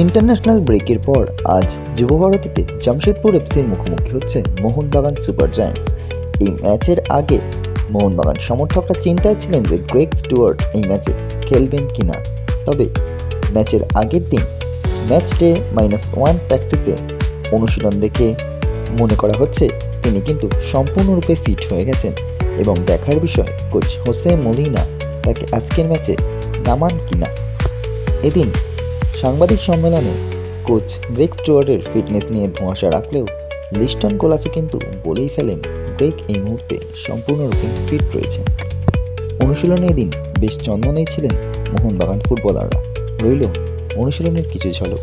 International ব্রেকের পর আজ যুবভারতীতে জামশেদপুর এফসির মুখোমুখি হচ্ছে মোহনবাগান সুপার জায়ান্টস। এই ম্যাচের আগে মোহনবাগান সমর্থকরা চিন্তায় ছিলেন যে গ্রেগ স্টুয়ার্ট এই ম্যাচে খেলবেন কিনা। তবে ম্যাচের আগের দিন ম্যাচ ডে মাইনাস ওয়ান প্র্যাকটিসে অনুশীলন দেখে মনে করা হচ্ছে তিনি কিন্তু সম্পূর্ণরূপে ফিট হয়ে গেছেন এবং দেখার বিষয় কোচ হোসে মলিনা তাকে আজকের ম্যাচে নামান কিনা। এদিন সাংবাদিক সম্মেলনে কোচ ব্রেক স্টুয়ার্টের ফিটনেস নিয়ে ধোঁয়াশা রাখলেও লিস্টন কোলাসে কিন্তু বলেই ফেলেন ব্রেক এই মুহূর্তে সম্পূর্ণরূপে ফিট রয়েছে। অনুশীলনে এদিন বেশ চন্দনেই ছিলেন মোহনবাগান ফুটবলাররা। রইল অনুশীলনের কিছু ঝলক।